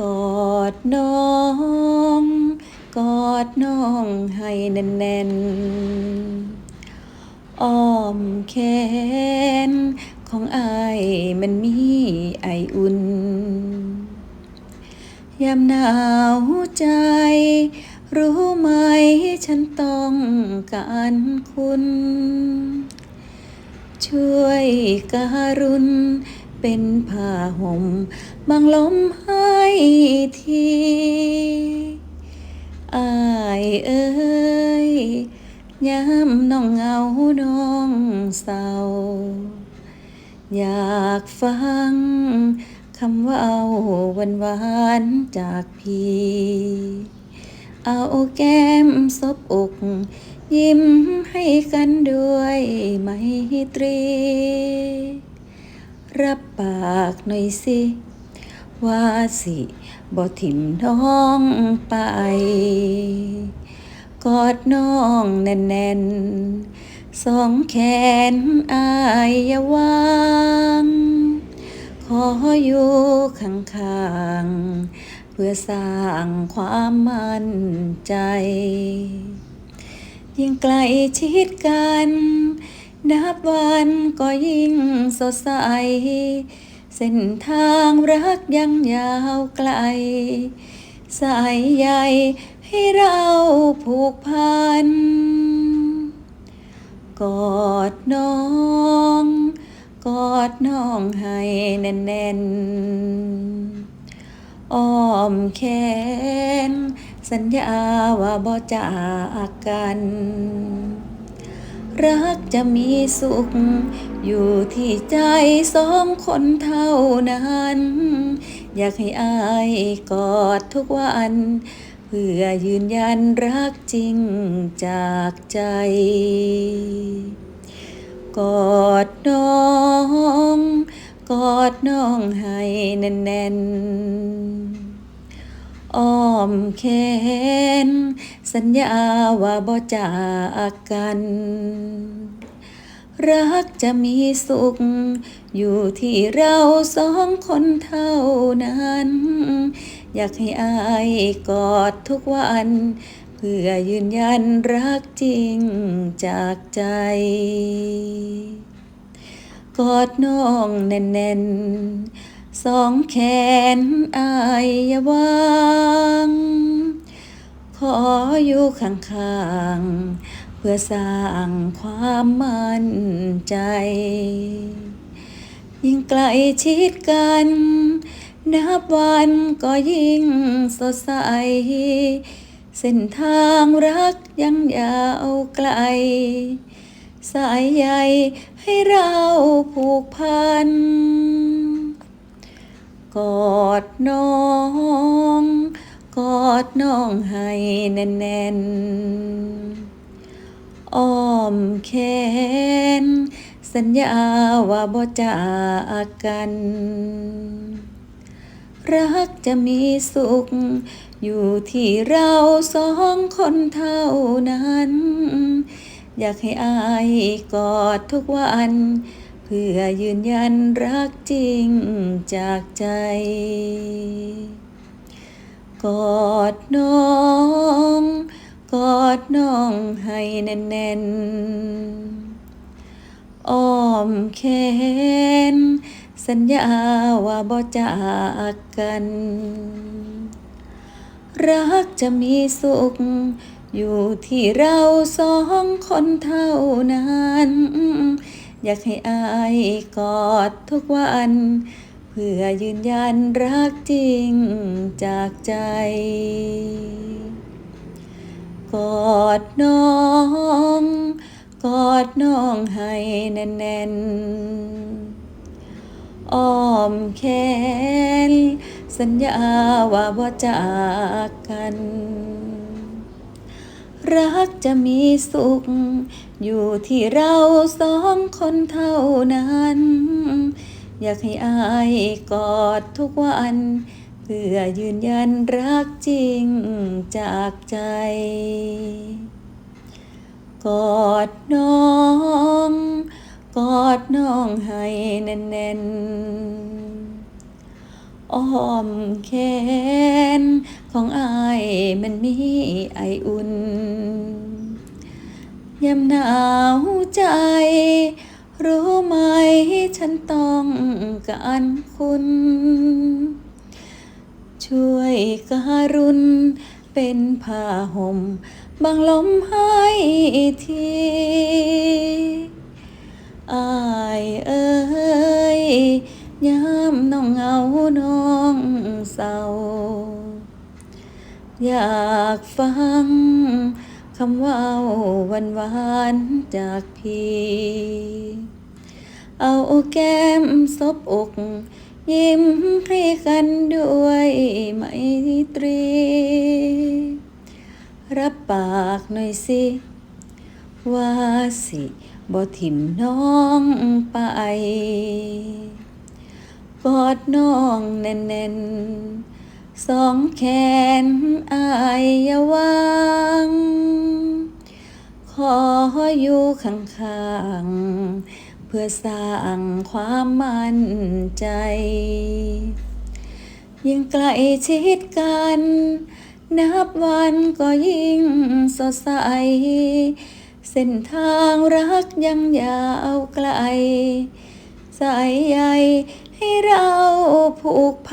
กอดน้อง กอดน้องให้แน่นๆอ้อมแขนของอายมันมีไออุ่น ยามหนาวใจ รู้ไหมฉันต้องการคุณ ช่วยการุณ เป็นผ้าห่มบังลมให้ทีอายเอ้ยยามน้องเงาน้องเศร้า อยากฟังคำว่าหวานหวานจากพี่ เอาแก้มซบอก ยิ้มให้กันด้วยไมตรี รับปากหน่อยสิ ว่าสิบ่ทิมน้องไปกอดน้องแน่นๆสองแขนอายอย่าวางขออยู่ข้างๆ เพื่อสร้างความมั่นใจ ยิ่งใกล้ชิดกัน นับวันก็ยิ่งสดใส เส้นทางรักยังยาวไกล สายใยให้เราผูกพัน กอดน้อง กอดน้องให้แน่นๆอ้อมแขน สัญญาว่าบ่จากกัน รักจะมีสุข อยู่ที่ใจสองคนเท่านั้น อยากให้อายกอดทุกวัน เพื่อยืนยันรักจริงจากใจ กอดน้อง กอดน้องให้แน่นๆ อ้อมแขน สัญญาว่าบ่จากกัน รักจะมีสุข อยู่ที่เราสองคนเท่านั้น อยากให้อายกอดทุกวัน เพื่อยืนยันรักจริงจากใจ กอดน้องแน่นๆ สองแขนอายอย่าวางขออยู่ข้างๆ เพื่อสร้างความมั่นใจ ยิ่งใกล้ชิดกัน นับวันก็ยิ่งสดใส เส้นทางรักยังยาวไกล สายใยให้เราผูกพัน กอดน้อง กอดน้องให้แน่นๆอ้อมแขนสัญญาว่าบ่จากกัน รักจะมีสุข อยู่ที่เราสองคนเท่านั้น อยากให้อายกอดทุกวัน เพื่อยืนยันรักจริงจากใจ กอดน้อง กอดน้องให้แน่นๆอ้อมแขน สัญญาว่าบ่จากกัน รักจะมีสุขอยู่ที่เราสองคนเท่านั้น อยากให้อายกอดทุกวัน เพื่อยืนยันรักจริงจากใจ กอดน้อง กอดน้องให้แน่นๆอ้อมแขนสัญญาว่าบ่จากกัน รักจะมีสุข อยู่ที่เราสองคนเท่านั้น อยากให้อายกอดทุกวัน เพื่อยืนยันรักจริงจากใจ กอดน้อง กอดน้องให้แน่นๆอ้อมแขน ของอายมันมีไออุ่นยามหนาวใจ รู้ไหมฉันต้องการคุณ ช่วยการุณเป็นผ้าห่มบังลมให้ทีอายเอ้ยยามน้องเงา อยากฟังคำว่าหวานหวานจากพี่ เอาแก้มซบอก ยิ้มให้กันด้วยไมตรี รับปากหน่อยสิ ว่าสิบ่ถิ่มน้องไปกอดน้องแน่นๆ สองแขนอายอย่าวางขออยู่ข้างๆ เพื่อสร้างความมั่นใจ ยิ่งใกล้ชิดกัน นับวันก็ยิ่งสดใส เส้นทางรักยังยาวไกล สายใยให้เราผูกพัน